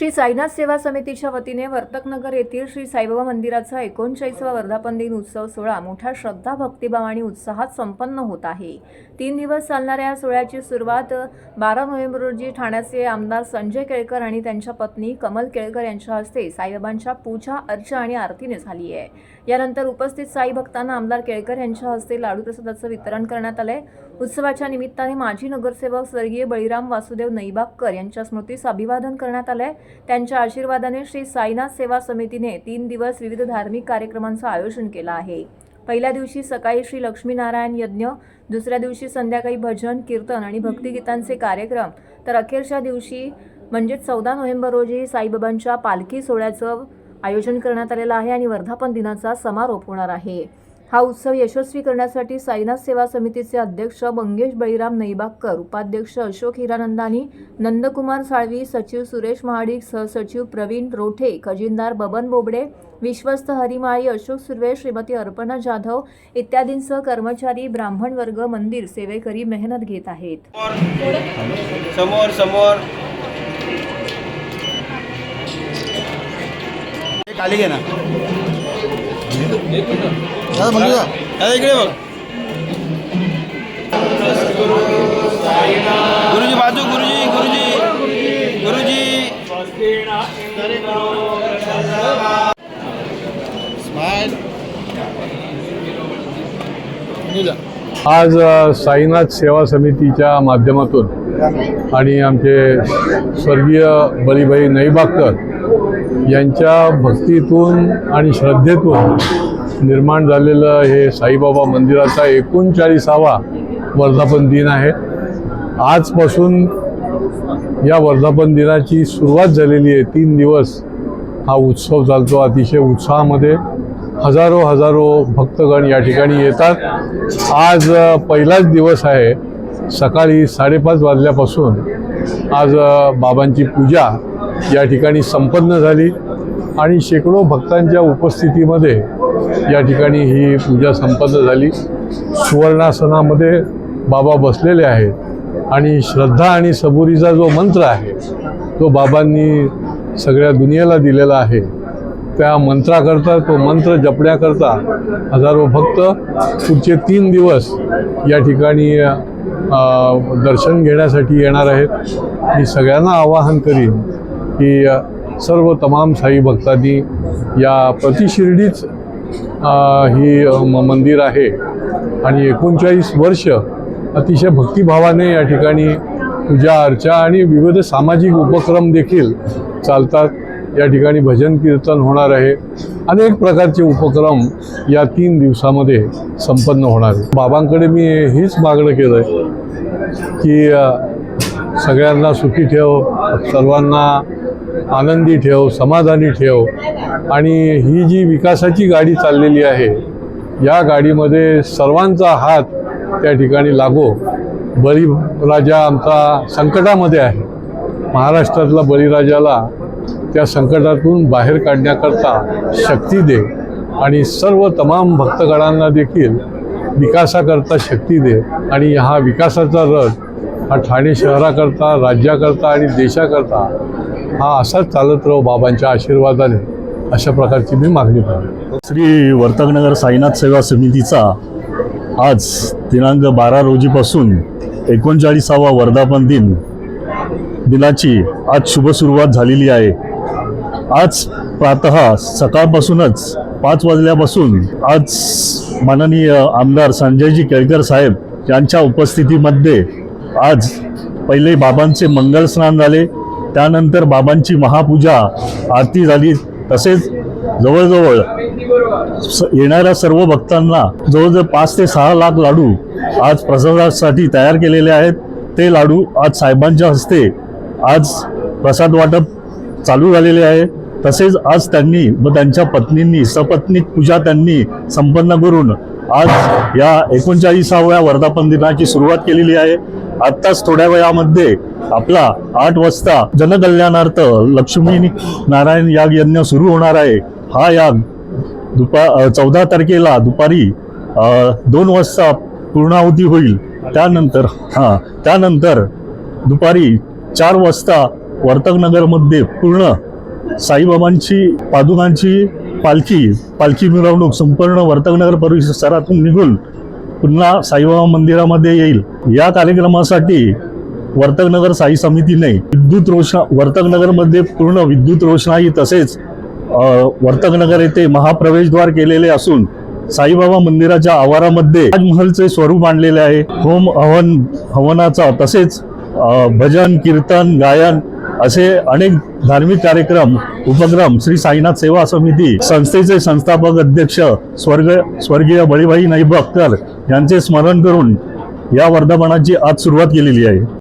श्री साईनाथ सेवा समितीच्या वतीने वर्तकनगर येथील श्री साईबाबा मंदिराचा एकोणचाळीसवा वर्धापन दिन उत्सव सोहळा मोठ्या श्रद्धा भक्तिभाव आणि उत्साहात संपन्न होत आहे. तीन दिवस चालणाऱ्या या सोहळ्याची सुरुवात बारा नोव्हेंबर रोजी ठाण्याचे आमदार संजय केळकर आणि त्यांच्या पत्नी कमल केळकर यांच्या हस्ते साईबाबांच्या पूजा अर्चा आणि आरतीने झाली आहे. यानंतर उपस्थित साई भक्तांना आमदार केळकर यांच्या हस्ते लाडू प्रसादाचं वितरण करण्यात आलंय. उत्सवाच्या निमित्ताने माजी नगरसेवक स्वर्गीय बळीराम वासुदेव नैबागकर यांच्या स्मृतीस अभिवादन करण्यात आलंय. त्यांच्या आशीर्वादाने श्री साईनाथ सेवा समितीने तीन दिवस विविध धार्मिक कार्यक्रमांचं आयोजन केलं आहे. पहिल्या दिवशी सकाळी श्री लक्ष्मीनारायण यज्ञ दुसऱ्या दिवशी संध्याकाळी भजन कीर्तन आणि भक्तिगीतांचे कार्यक्रम तर अखेरच्या दिवशी म्हणजेच चौदा नोव्हेंबर रोजी साईबाबांच्या पालखी सोहळ्याचं आयोजन करण्यात आलेलं आहे आणि वर्धापन दिनाचा समारोप होणार आहे. हा उत्सव यशस्वी करण्यासाठी साईनाथ सेवा समितीचे अध्यक्ष मंगेश बळीराम नैबागकर उपाध्यक्ष अशोक हिरानंदानी नंदकुमार साळवी सचिव सुरेश महाडिक सहसचिव प्रवीण रोठे खजिनदार बबन बोबडे विश्वस्त हरिमाळी अशोक सुर्वे श्रीमती अर्पणा जाधव इत्यादींसह कर्मचारी ब्राह्मण वर्ग मंदिर सेवेकरी मेहनत घेत आहेत. समोर समोर. ना. दादा दादा इकडे बघ. गुरुजी बाजू गुरुजी गुरुजी. गुरुजी. आज साईनाथ सेवा समितीच्या माध्यमातून आणि आमचे स्वर्गीय बळीभाई नैबागकर यांच्या भक्तीतून आणि श्रद्धेतून निर्माण झालेलं हे साईबाबा मंदिराचा एकोणचाळीसावा वर्धापन दिन आहे. आजपासून या वर्धापन दिनाची सुरुवात झालेली आहे. तीन दिवस हा उत्सव चालतो अतिशय उत्साहामध्ये. हजारो हजारो भक्तगण या ठिकाणी येतात. आज पहिलाच दिवस आहे. सकाळी साडेपाच वाजल्यापासून आज बाबांची पूजा या ठिकाणी संपन्न झाली आणि शेकडो भक्तांच्या उपस्थितीमध्ये या ठिकाणी ही पूजा संपन्न झाली. सुवर्णासनामध्ये बाबा बसलेले आहेत आणि श्रद्धा आणि सबुरीचा जो मंत्र आहे तो बाबांनी सगळ्या दुनियेला दिलेला आहे. त्या मंत्राकरता तो मंत्र जपण्याकरता हजारो भक्त पुढचे तीन दिवस या ठिकाणी दर्शन घेण्यासाठी येणार आहेत. मी सगळ्यांना आवाहन करीन की सर्व तमाम साई भक्तांनी या प्रतिशिर्डीच ही म- मंदिर आहे. आणि एकोणचाळीस वर्ष अतिशय भक्तिभावाने या ठिकाणी पूजा अर्चा आणि विविध सामाजिक उपक्रम देखील चालतात. या ठिकाणी भजन कीर्तन होणार आहे. अनेक प्रकारचे उपक्रम या तीन दिवसामध्ये संपन्न होणार आहे बाबांकडे मी हीच मागणं केलं आहे की सगळ्यांना सुखी ठेव सर्वांना आनंदी ठेव समाधानी ठेव. आणि ही जी विकासाची गाडी चाललेली आहे या गाडीमध्ये सर्वांचा हात त्या ठिकाणी लागो. बळीराजा आमचा संकटामध्ये आहे. महाराष्ट्रातला बळीराजाला त्या संकटातून बाहेर काढण्याकरता शक्ती दे आणि सर्व तमाम भक्तगणांना देखील विकासाकरता शक्ती दे. आणि हा विकासाचा रथ हा ठाणे शहराकरता राज्याकरता आणि देशाकरता हा असाच चालत राहू बाबांच्या आशीर्वादाने. अशा प्रकारची मी मागणी करतो. श्री वर्तकनगर साईनाथ सेवा समितीचा आज दिनांक बारा रोजीपासून एकोणचाळीसावा वर्धापन दिन दिनाची आज शुभ सुरुवात झालेली आहे. आज प्रातः सकाळपासूनच पाच वाजल्यापासून आज माननीय आमदार संजयजी केळकर साहेब यांच्या उपस्थितीमध्ये आज पहिले बाबांचे मंगल स्नान झाले. त्यानंतर बाबांची महापूजा आरती झाली. तसेच जवळजवळ स- येणाऱ्या सर्व भक्तांना जवळजवळ पाच ते सहा लाख लाडू आज प्रसादासाठी तयार केलेले आहेत. ते लाडू आज साहेबांच्या हस्ते आज प्रसाद वाटप चालू झालेले आहे. तसेच आज त्यांनी व त्यांच्या पत्नींनी सपत्नीक पूजा त्यांनी संपन्न करून आज या एकोणचाळीसाव्या वर्धापन दिनाची सुरुवात केलेली आहे. आत्ताच थोड्या वेळामध्ये आपला आठ वाजता जनकल्याणार्थ लक्ष्मी नारायण याग यज्ञ सुरू होणार आहे. हा याग दुपा चौदा तारखेला दुपारी दोन वाजता पूर्णाहुती होईल. त्यानंतर हां त्यानंतर दुपारी चार वाजता वर्तकनगरमध्ये पूर्ण साईबाबांची पादुकांची पालखी पालखी मिरवणूक संपूर्ण वर्तकनगर परिसरातून निघून पुन्हा साईबाबा मंदिरामध्ये येईल. या कार्यक्रमासाठी वर्तकनगर साई समितीने विद्युत रोषणा वर्तकनगरमध्ये पूर्ण विद्युत रोषणाई तसेच वर्तकनगर येथे महाप्रवेशद्वार केलेले असून साईबाबा मंदिराच्या आवारामध्ये ताजमहलचे स्वरूप आणलेले आहे. होम हवन हवनाचा तसेच भजन कीर्तन गायन असे अनेक धार्मिक कार्यक्रम उपक्रम श्री साईनाथ सेवा समिती संस्थेचे संस्थापक अध्यक्ष स्वर्ग स्वर्गीय बळीभाई नाईब अख्तर यांचे स्मरण करून या वर्धापनाची आज सुरुवात केलेली आहे.